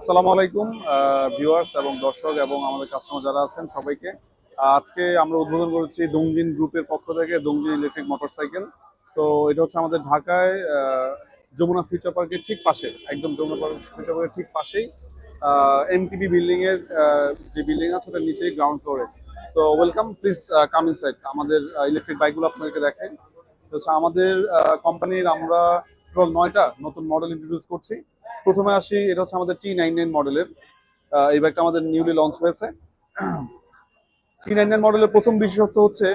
আসসালামু আলাইকুম ভিউয়ার্স এবং দর্শক এবং আমাদের কাস্টমার যারা আছেন সবাইকে। আজকে আমরা উদ্বোধন করেছি দংজিন গ্রুপের পক্ষ থেকে দংজিন ইলেকট্রিক মোটরসাইকেল তো এটা হচ্ছে আমাদের ঢাকায় যমুনা ফিউচার পার্কের ঠিক পাশে একদম যমুনা ফিউচার পার্কের ঠিক পাশেই এমটিবি বিল্ডিং এর আহ, যে বিল্ডিং আছে ওটার নিচেই গ্রাউন্ড ফ্লোরে so welcome please come in inside আমাদের ইলেকট্রিক বাইকগুলো আপনাদেরকে দেখেন তো আমাদের কোম্পানির আমরা টোটাল নয়টা নতুন মডেল ইন্ট্রোডিউস করছি। প্রথমে আসি, এটা হচ্ছে আমাদের টি নাইন নাইন মডেলের এই বাইকটা আমাদের নিউলি লঞ্চ হয়েছে। টি নাইন নাইন মডেলের প্রথম বিশেষত্ব হচ্ছে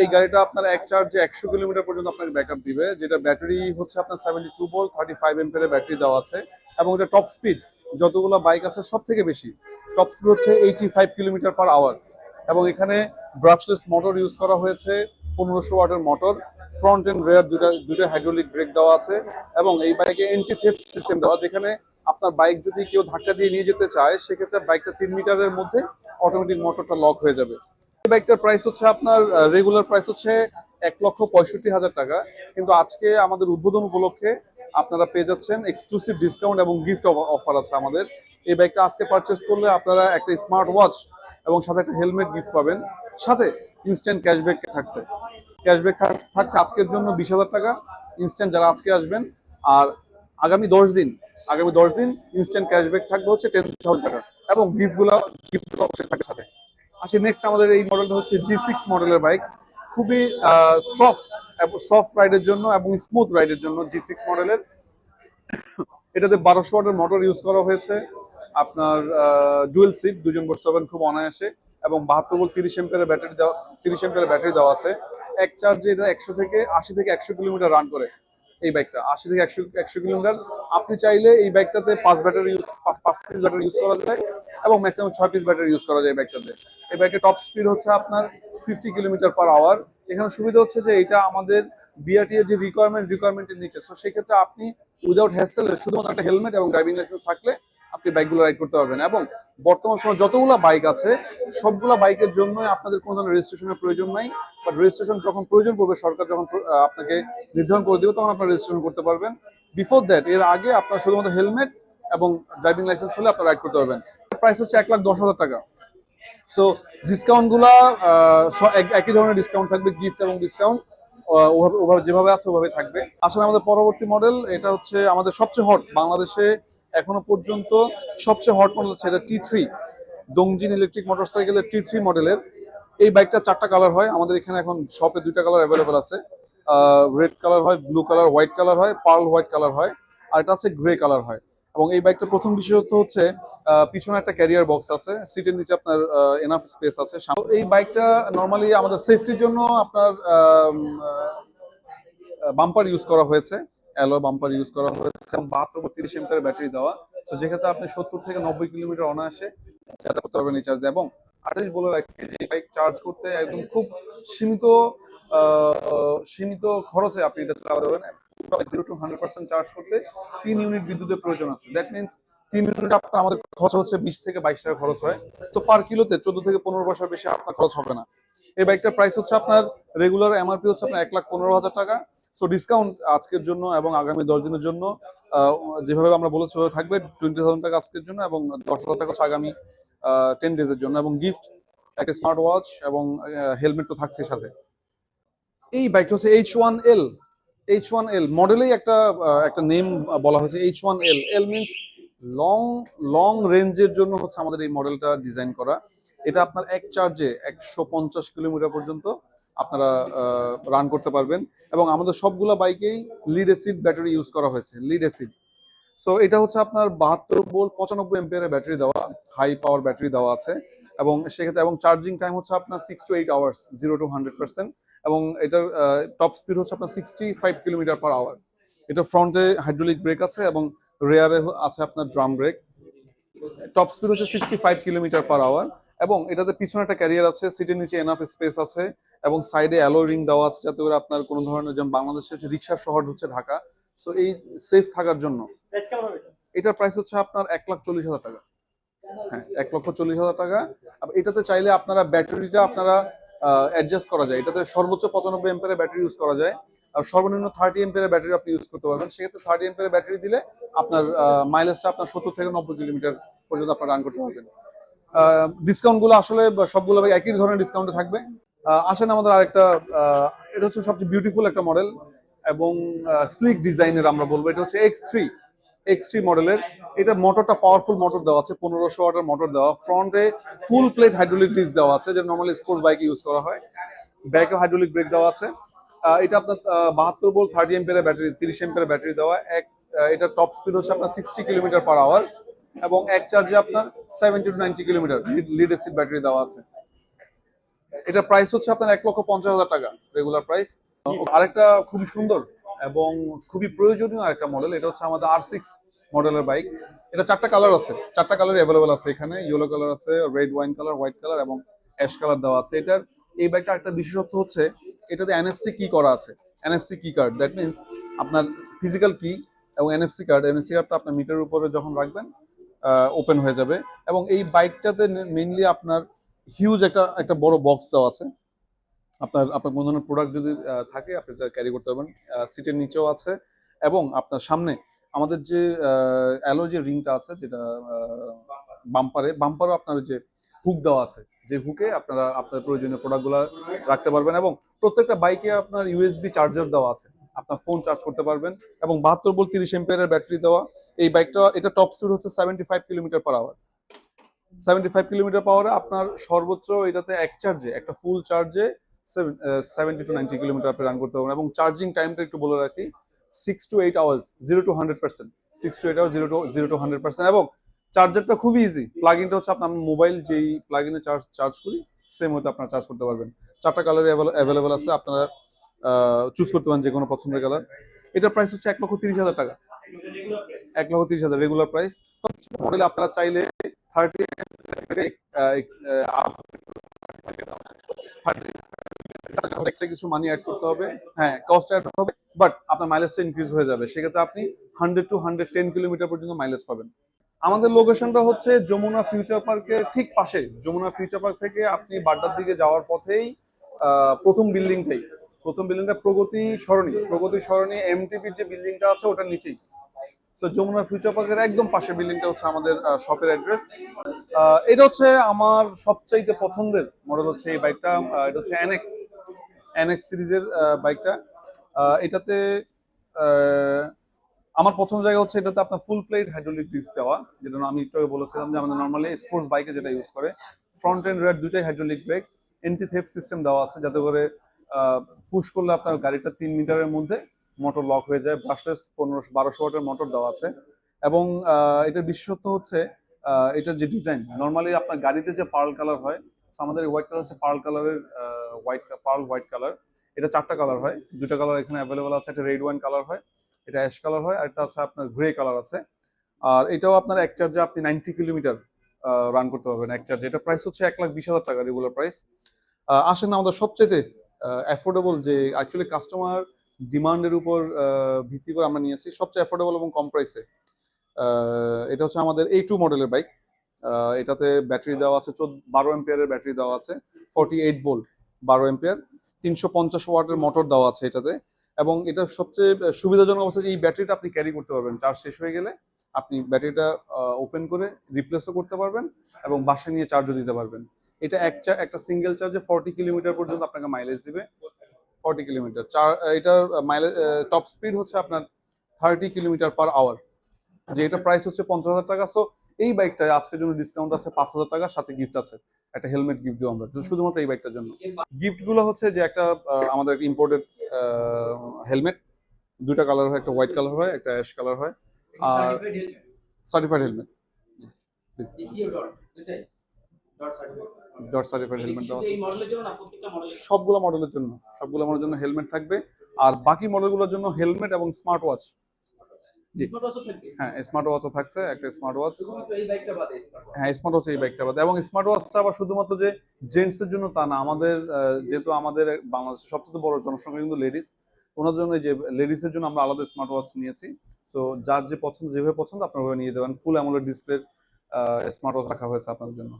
এই গাড়িটা আপনার এক চার্জে একশো কিলোমিটার পর্যন্ত আপনাকে ব্যাকআপ দিবে, যেটা ব্যাটারি হচ্ছে আপনার seventy two volt thirty five M এমপের battery দেওয়া আছে। এবং এটা টপ স্পিড যতগুলো বাইক আছে সব থেকে বেশি। টপ স্পিড হচ্ছে eighty five kilometre per hour এবং এখানে ব্রাশলেস মোটর ইউজ করা হয়েছে, পনেরোশো ওয়াটের মোটর ফ্রন্ট এন্ড রেয়ার দুটা দুটো হাইড্রোলিক ব্রেক দেওয়া আছে এবং এই বাইকে এন্টি থেফট সিস্টেম দেওয়া যেখানে আপনার বাইক যদি কেউ ধাক্কা দিয়ে নিয়ে যেতে চায়, সেক্ষেত্রে বাইকটা তিন মিটারের মধ্যে অটোমেটিক মোটরটা লক হয়ে যাবে। এই বাইকটার প্রাইস হচ্ছে আপনার রেগুলার প্রাইস হচ্ছে এক লক্ষ পঁয়ষট্টি হাজার টাকা। কিন্তু আজকে আমাদের উদ্বোধন উপলক্ষে আপনারা পেয়ে যাচ্ছেন এক্সক্লুসিভ ডিসকাউন্ট এবং গিফট অফার আছে আমাদের। এই বাইকটা আজকে পারচেস করলে আপনারা একটা স্মার্ট ওয়াচ এবং সাথে একটা হেলমেট গিফট পাবেন। সাথে ইনস্ট্যান্ট ক্যাশব্যাক থাকছে। ক্যাশব্যাক থাকছে আজকের জন্য বিশ হাজার টাকা। ইনস্ট্যান্ট যারা আজকে আসবেন, আর আগামী দশ দিন, আগামী দশ দিন ইনস্ট্যান্ট ক্যাশব্যাক থাকবে হচ্ছে টেন থাউজেন্ড টাকা এবং গিফটগুলো গিফটগুলো অবশ্যই থাকে সাথে। আসি নেক্সট আমাদের এই মডেলটা হচ্ছে জি সিক্স মডেলের বাইক খুবই সফট সফট রাইডের জন্য এবং স্মুথ রাইডের জন্য জি সিক্স মডেলের এটাতে বারোশো ওয়াটের মোটর ইউজ করা হয়েছে। আপনার ডুয়েল সিট দুজন বসতে পারবেন খুব অনায়াসে এবং বাহাত্তর ভোল্ট তিরিশ এম্পের ব্যাটারি দেওয়া তিরিশ এম্পের ব্যাটারি দেওয়া আছে। এক চার্জে এটা একশো থেকে আশি থেকে একশো কিলোমিটার রান করে এই বাইকটা আশি থেকে একশো একশো কিলোমিটার। আপনি চাইলে এই বাইকটাতে পাঁচ ব্যাটারি ইউজ পাঁচ পিস ব্যাটারি ইউজ করা যায় এবং ম্যাক্সিমাম ছয় পিস ব্যাটারি ইউজ করা যায় এই বাইকটাতে এই বাইকের টপ স্পিড হচ্ছে আপনার ফিফটি কিলোমিটার পার আওয়ার এখানে সুবিধা হচ্ছে যে এটা আমাদের বিআরটি এর যে রিকোয়ারমেন্ট রিকোয়ারমেন্টের নিচে। তো সেক্ষেত্রে আপনি উইদাউট হ্যাসেল শুধুমাত্র একটা হেলমেট এবং ড্রাইভিং লাইসেন্স থাকলে আপনি বাইকগুলো রাইড করতে পারবেন। এবং বর্তমান সময় যতগুলো বাইক আছে সবগুলা বাইকের জন্য আপনাদের কোনো ধরনের রেজিস্ট্রেশনের প্রয়োজন নাই। বাট রেজিস্ট্রেশন যখন প্রয়োজন পড়বে সরকার যখন আপনাকে নির্ধারণ করে দেবে তখন আপনার রেজিস্ট্রেশন করতে পারবেন। বিফোর দ্যাট এর আগে আপনার শুধুমাত্র হেলমেট এবং ড্রাইভিং লাইসেন্স হলে আপনার রাইড করতে পারবেন। প্রাইস হচ্ছে এক লাখ দশ হাজার টাকা। সো ডিসকাউন্টগুলা আহ, এক- একই ধরনের ডিসকাউন্ট থাকবে গিফট এবং ডিসকাউন্ট ওভাবে যেভাবে আছে ওভাবে থাকবে। আসলে আমাদের পরবর্তী মডেল এটা হচ্ছে আমাদের সবচেয়ে হট বাংলাদেশে এখনও পর্যন্ত সবচেয়ে হট মডেল এটা টি থ্রি দংজিন ইলেকট্রিক মোটরসাইকেলের টি থ্রি মডেলের এই বাইকটা চারটা কালার হয়। আমাদের এখানে এখন শপে দুইটা কালার অ্যাভেলেবেল আছে। রেড কালার হয় ব্লু কালার হোয়াইট কালার হয় পার্ল হোয়াইট কালার হয়, আর এটা আছে গ্রে কালার হয়। এবং এই বাইকটা প্রথম বিশেষত্ব হচ্ছে পিছনে একটা ক্যারিয়ার বক্স আছে। সিটের নিচে আপনার এনাফ স্পেস আছে। এই বাইকটা নর্মালি আমাদের সেফটির জন্য আপনার বাম্পার ইউজ করা হয়েছে। অ্যালো বাম্পার ইউজ করা হয়েছে এবং বাহাত্তর, বত্রিশ এমপের ব্যাটারি দেওয়া। তো যেক্ষেত্রে আপনি সত্তর থেকে নব্বই কিলোমিটার অনায়াসে যাতায়াত করতে পারবেন এই চার্জ এবং জিনিস বলে রাখি যে বাইক চার্জ করতে একদম খুব সীমিত সীমিত খরচে আপনি এটা চালাতে পারবেন। Zero to hundred percent charge করতে তিন ইউনিট বিদ্যুতের প্রয়োজন আছে। দ্যাট মিনস তিন ইউনিট আপনার আমাদের খরচ হচ্ছে বিশ থেকে বাইশ টাকা খরচ হয়। তো পার কিলোতে চোদ্দ থেকে পনেরো পয়সার বেশি আপনার খরচ হবে না। এই বাইকটার প্রাইস হচ্ছে আপনার রেগুলার এমআরপি হচ্ছে আপনার এক লাখ পনেরো হাজার টাকা। সো ডিসকাউন্ট আজকের জন্য এবং আগামী দশ দিনের জন্য যেভাবে আমরা বলেছি ওভাবে থাকবে টোয়েন্টি থাউজেন্ড টাকা আজকের জন্য এবং দশ হাজার টাকা হচ্ছে আগামী টেন ডেজের জন্য এবং গিফট একটা স্মার্ট ওয়াচ এবং হেলমেট তো থাকছে সাথে। এই বাইকটা হচ্ছে H one L H one L মডেলেই একটা একটা নেম বলা হয়েছে H one L L means long long রেঞ্জের জন্য হচ্ছে আমাদের এই মডেলটা ডিজাইন করা। এটা আপনার এক চার্জে একশো পঞ্চাশ কিলোমিটার পর্যন্ত আপনারা রান করতে পারবেন। এবং আমাদের সবগুলা বাইকেই লিড অ্যাসিড ব্যাটারি ইউজ করা হয়েছে লিড অ্যাসিড সো এটা হচ্ছে আপনার বাহাত্তর বোল পঁচানব্বই এম্পিয়ারের ব্যাটারি দেওয়া হাই পাওয়ার ব্যাটারি দেওয়া আছে। এবং সেক্ষেত্রে, এবং চার্জিং টাইম হচ্ছে আপনার six to eight hours zero to hundred percent এবং এটার টপ স্পিড হচ্ছে আপনার sixty five kilometre per hour এটা ফ্রন্টে হাইড্রোলিক ব্রেক আছে এবং রেয়ারে আছে আপনার ড্রাম ব্রেক টপ স্পিড হচ্ছে sixty five kilometre per hour এবং এটাতে পিছনে একটা ক্যারিয়ার আছে সিটের নিচে এনাফ স্পেস আছে। এবং সাইডে অ্যালো রিং দেওয়া আছে যাতে করে আপনার কোনো ধরনের যেমন বাংলাদেশে হচ্ছে রিক্সার শহর হচ্ছে ঢাকা সো এই সেফ থাকার জন্য? এটার প্রাইস হচ্ছে আপনার এক লাখ চল্লিশ হাজার টাকা। হ্যাঁ এক লক্ষ চল্লিশ হাজার টাকা। এটাতে চাইলে আপনারা ব্যাটারিটা আপনারা অ্যাডজাস্ট করা যায়। এটাতে সর্বোচ্চ পঁচানব্বই এম্পের ব্যাটারি ইউজ করা যায়। আর সর্বনিম্ন থার্টি এমপিয়ার ব্যাটারি আপনি ইউজ করতে পারবেন। সেক্ষেত্রে থার্টি এমপিয়ার ব্যাটারি দিলে আপনার মাইলেজটা আপনার সত্তর থেকে নব্বই কিলোমিটার পর্যন্ত আপনার রান করতে পারবেন। ডিসকাউন্টগুলো আসলে সবগুলো একই ধরনের ডিসকাউন্টে থাকবে। আসেন আমাদের আরেকটা এটা হচ্ছে সবচেয়ে বিউটিফুল একটা মডেল এবং স্লিক ডিজাইনের আমরা বলব। এটা হচ্ছে এক্স থ্রি এক্স থ্রি মডেলের এটা মোটরটা পাওয়ারফুল মোটর দেওয়া আছে, পনেরোশো ওয়াটের মোটর দেওয়া। ফ্রন্টে ফুল প্লেট হাইড্রোলিক ডিস্ক দেওয়া আছে, যেটা নর্মালি স্পোর্টস বাইকে ইউজ করা হয়। ব্যাকে হাইড্রোলিক ব্রেক দেওয়া আছে। এটা আপনার বাহাত্তর বোল থার্টি এম্পের ব্যাটারি তিরিশ এম্পের ব্যাটারি দেওয়া। এক এটা টপ স্পিড হচ্ছে আপনার সিক্সটি কিলোমিটার পার আওয়ার এবং এক চার্জে আপনার seventy to ninety kilometre lead acid battery দেওয়া আছে। এটা প্রাইস হচ্ছে আপনার এক লক্ষ পঞ্চাশ হাজার টাকা রেগুলার প্রাইস আরেকটা খুবই সুন্দর এবং খুবই প্রয়োজনীয় আরেকটা মডেল এটা হচ্ছে আমাদের আর সিক্স মডেলের বাইক এটা চারটা কালার আছে, চারটা কালার অ্যাভেলেবল আছে এখানে। ইয়েলো কালার আছে red wine colour white colour এবং অ্যাশ কালার দেওয়া আছে। এটার, এই বাইকটা একটা বিশেষত্ব হচ্ছে, এটাতে এনএফসি কি করা আছে। NFC key card that means আপনার ফিজিক্যাল কি এবং এনএফসি কার্ড এনএফসি কার্ডটা আপনার মিটারের উপরে যখন রাখবেন ওপেন হয়ে যাবে। এবং এই বাইকটাতে মেইনলি আপনার হিউজ একটা একটা বড় বক্স দেওয়া আছে। আপনার আপনার কোনো ধরনের প্রোডাক্ট যদি থাকে, আপনি ক্যারি করতে পারবেন সিটের নিচেও আছে এবং আপনার সামনে আমাদের যে অ্যালো যে রিংটা আছে, যেটা বাম্পারে বাম্পারও আপনার যে হুক দেওয়া আছে। যে হুকে আপনারা, আপনার প্রয়োজনীয় প্রোডাক্টগুলো রাখতে পারবেন এবং প্রত্যেকটা বাইকে আপনার ইউএসবি চার্জার দেওয়া আছে। আপনার ফোন চার্জ করতে পারবেন এবং বাহাত্তর বল তিরিশ এম্পিয়ারের ব্যাটারি দেওয়া। এই বাইকটা এটা টপ স্পিড হচ্ছে seventy five kilometre per hour seventy five kilometre পাওয়ারে আপনার সর্বোচ্চ এটাতে এক চার্জে একটা ফুল চার্জে সেভেন্টি টু নাইনটি কিলোমিটার আপনি রান করতে পারবেন। এবং চার্জিং টাইমটা একটু বলে রাখি six to eight hours zero to hundred percent six to eight hour zero to zero to hundred percent এবং চার্জারটা খুবই ইজি প্লাগ হচ্ছে আপনার মোবাইল যেই প্লাগ চার্জ চার্জ করি সেম হতে আপনারা চার্জ করতে পারবেন। চারটা কালার অ্যাভেলেবেল আছে, আপনারা চুজ করতে পারেন যে কোনো পছন্দের কালার এটার প্রাইস হচ্ছে এক লক্ষ তিরিশ হাজার টাকা। এক লক্ষ তিরিশ হাজার রেগুলার প্রাইস মডেল আপনারা চাইলে মানি অ্যাড করতে হবে হ্যাঁ কস্ট অ্যাড হবে বাট আপনার মাইলেজটা ইনক্রিজ হয়ে যাবে সেক্ষেত্রে আপনি hundred to hundred ten kilometre পর্যন্ত মাইলেজ পাবেন আমাদের লোকেশনটা হচ্ছে যমুনা ফিউচার পার্কের ঠিক পাশে যমুনা ফিউচার পার্ক থেকে আপনি বাড্ডার দিকে যাওয়ার পথেই প্রথম বিল্ডিংটাই প্রথম বিল্ডিংটা প্রগতি সরণি প্রগতি সরণি এমটিপির যে বিল্ডিংটা আছে ওটার নিচেই তো যমুনা ফিউচার পার্কের একদম পাশে বিল্ডিংটা হচ্ছে আমাদের শপের অ্যাড্রেস এটা হচ্ছে আমার সবচাইতে পছন্দের মডেল হচ্ছে এই বাইকটা এটা হচ্ছে এনএক্স এনএক্স সিরিজের বাইকটা এটাতে আমার পছন্দ জায়গা হচ্ছে এটাতে আপনার ফুল প্লেট হাইড্রোলিক ডিস্ক দেওয়া, যেটা আমি একটু বলেছিলাম যে আমাদের নর্মালি স্পোর্টস বাইকে যেটা ইউজ করে ফ্রন্ট এন্ড রেড দুইটাই hydraulic brake anti theft system দেওয়া আছে, যাতে করে পুশ করলে আপনার গাড়িটা তিন মিটারের মধ্যে মোটর লক হয়ে যায় ব্রাশলেস পনেরোশো, বারোশো ওয়াটের মোটর দেওয়া আছে। এবং এটার বিশেষত্ব হচ্ছে এটার যে ডিজাইন নর্মালি আপনার গাড়িতে যে পার্ল কালার হয় আমাদের হোয়াইট কালার হচ্ছে পার্ল কালারের হোয়াইট পার্ল হোয়াইট কালার এটা চারটা কালার হয় দুটা কালার এখানে অ্যাভেলেবেল আছে, একটা রেড ওয়াইন কালার হয়, এটা অ্যাশ কালার হয়, আর একটা আছে আপনার গ্রে কালার আছে। আর এটাও আপনার এক চার্জে আপনি নাইনটি কিলোমিটার রান করতে পারবেন এক চার্জে এটা প্রাইস হচ্ছে এক লাখ বিশ হাজার টাকা রেগুলার প্রাইস আসেন আমাদের সবচেয়ে অ্যাফোর্ডেবল যে অ্যাকচুয়ালি কাস্টমার ডিমান্ডের উপর ভিত্তি করে আমরা নিয়েছি। সবচেয়ে অ্যাফোর্ডেবল এবং কম প্রাইসে এটা হচ্ছে আমাদের এই টু মডেলের বাইক এটাতে ব্যাটারি দেওয়া আছে, চোদ্দ, বারো এম্পিয়ারের ব্যাটারি দেওয়া আছে ফর্টি এইট ভোল্ট বারো এম্পিয়ার তিনশো পঞ্চাশ ওয়াটের মোটর দেওয়া আছে এটাতে। এবং এটা সবচেয়ে সুবিধাজনক অবস্থা যে এই ব্যাটারিটা আপনি ক্যারি করতে পারবেন। চার্জ শেষ হয়ে গেলে আপনি ব্যাটারিটা ওপেন করে রিপ্লেসও করতে পারবেন এবং বাসায় নিয়ে চার্জও দিতে পারবেন। এটা এক একটা সিঙ্গেল চার্জে ফর্টি কিলোমিটার পর্যন্ত আপনাকে মাইলেজ দিবে। ফর্টি কিলোমিটার চার এটার মাইলেজ টপ স্পিড হচ্ছে আপনার থার্টি কিলোমিটার পার আওয়ার যে এটা প্রাইস হচ্ছে পঞ্চাশ হাজার টাকা সো এই বাইকটা আজকের জন্য ডিসকাউন্ট আছে পাঁচ হাজার টাকার সাথে গিফট আছে। একটা হেলমেট গিফট দিব আমরা শুধুমাত্র এই বাইকটার জন্য। গিফটগুলো হচ্ছে যে একটা আমাদের ইম্পোর্টেড হেলমেট দুটা কালার হয় একটা হোয়াইট কালার হয় একটা অ্যাশ কালার হয় আর certified helmet dot certified helmet দেওয়া সবগুলো মডেলের জন্য সবগুলো মডেলের জন্য হেলমেট থাকবে। আর বাকি মডেলগুলোর জন্য হেলমেট এবং স্মার্ট ওয়াচ হ্যাঁ স্মার্ট ওয়াচও থাকছে একটা স্মার্ট ওয়াচ হ্যাঁ স্মার্ট ওয়াচ এই বাইকটা বাদে। এবং স্মার্ট ওয়াচটা আবার শুধুমাত্র যে জেন্টস এর জন্য তা না আমাদের যেহেতু আমাদের বাংলাদেশের সবচেয়ে বড় জনসংখ্যা কিন্তু লেডিস ওনার জন্য যে লেডিস এর জন্য আমরা আলাদা স্মার্ট ওয়াচ নিয়েছি। তো যার যে পছন্দ যেভাবে পছন্দ আপনারা নিয়ে দেবেন full AMOLED display smart watch রাখা হয়েছে আপনাদের জন্য।